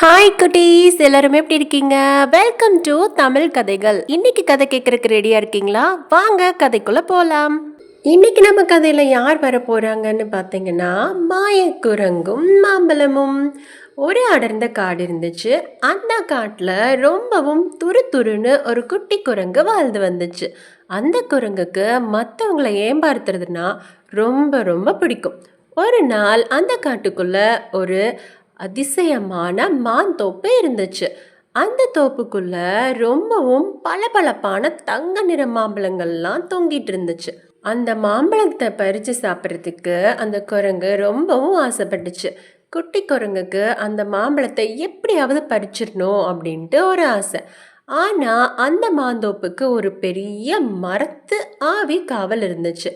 Hi குட்டீஸ் எல்லாருமே எப்படி இருக்கீங்க? வெல்கம் டு தமிழ் கதைகள். இன்னைக்கு கதை கேட்கறதுக்கு ரெடியா இருக்கீங்களா? வாங்க கதைக்குள்ள போலாம். இன்னைக்கு நம்ம கதையில யார் வர போறாங்கன்னு பார்த்தீங்கன்னா மாயக்குரங்கும் மாம்பழமும். ஒரு அடர்ந்த காடு இருந்துச்சு. அந்த காட்டில் ரொம்பவும் துரு துருன்னு ஒரு குட்டி குரங்கு வாழ்ந்து வந்துச்சு. அந்த குரங்குக்கு மற்றவங்களை ஏமாத்துறதுனா ரொம்ப ரொம்ப பிடிக்கும். ஒரு நாள் அந்த காட்டுக்குள்ள ஒரு அதிசயமான மான் தோப்பு இருந்துச்சு. அந்த தோப்புக்குள்ள ரொம்பவும் பளபளப்பான தங்க நிற மாம்பழங்கள்லாம் தொங்கிட்டு இருந்துச்சு. அந்த மாம்பழத்தை பறித்து சாப்பிட்றதுக்கு அந்த குரங்கு ரொம்பவும் ஆசைப்பட்டுச்சு. குட்டி குரங்குக்கு அந்த மாம்பழத்தை எப்படியாவது பறிச்சிடணும் அப்படின்ட்டு ஒரு ஆசை. ஆனால் அந்த மாந்தோப்புக்கு ஒரு பெரிய மரத்து ஆவி காவல் இருந்துச்சு.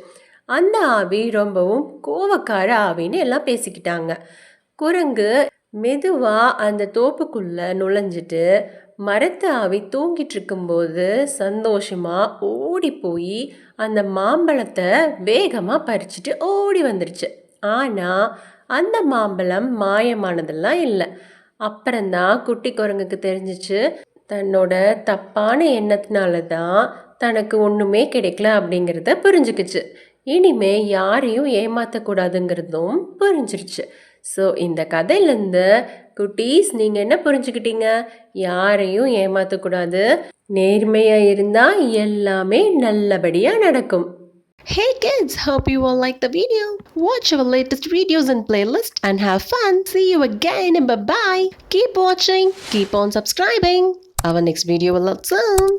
அந்த ஆவி ரொம்பவும் கோவக்கார ஆவின்னு எல்லாம் பேசிக்கிட்டாங்க. குரங்கு மெதுவாக அந்த தோப்புக்குள்ளே நுழைஞ்சிட்டு மரத்து ஆவி தூங்கிட்டு இருக்கும்போது சந்தோஷமாக ஓடி போய் அந்த மாம்பழத்தை வேகமாக பறிச்சுட்டு ஓடி வந்துருச்சு. ஆனால் அந்த மாம்பழம் மாயமானதெல்லாம் இல்லை. அப்புறம்தான் குட்டி குரங்குக்கு தெரிஞ்சிச்சு தன்னோட தப்பான எண்ணத்தினால தான் தனக்கு ஒன்றுமே கிடைக்கல அப்படிங்கிறத புரிஞ்சுக்கிச்சு. இனிமே யாரையும் ஏமாற்றக்கூடாதுங்கிறதும் புரிஞ்சிருச்சு ஸோ இந்த கதையிலேருந்து குட்டீஸ் நீங்கள் என்ன புரிஞ்சுக்கிட்டீங்க யாரையும் ஏமாற்றக்கூடாது நேர்மையாக இருந்தால் எல்லாமே நல்லபடியாக நடக்கும் Hey kids, hope you all like the video. Watch our latest videos and playlist and have fun. See you again and bye bye. Keep watching, keep on subscribing. Our next video will out soon.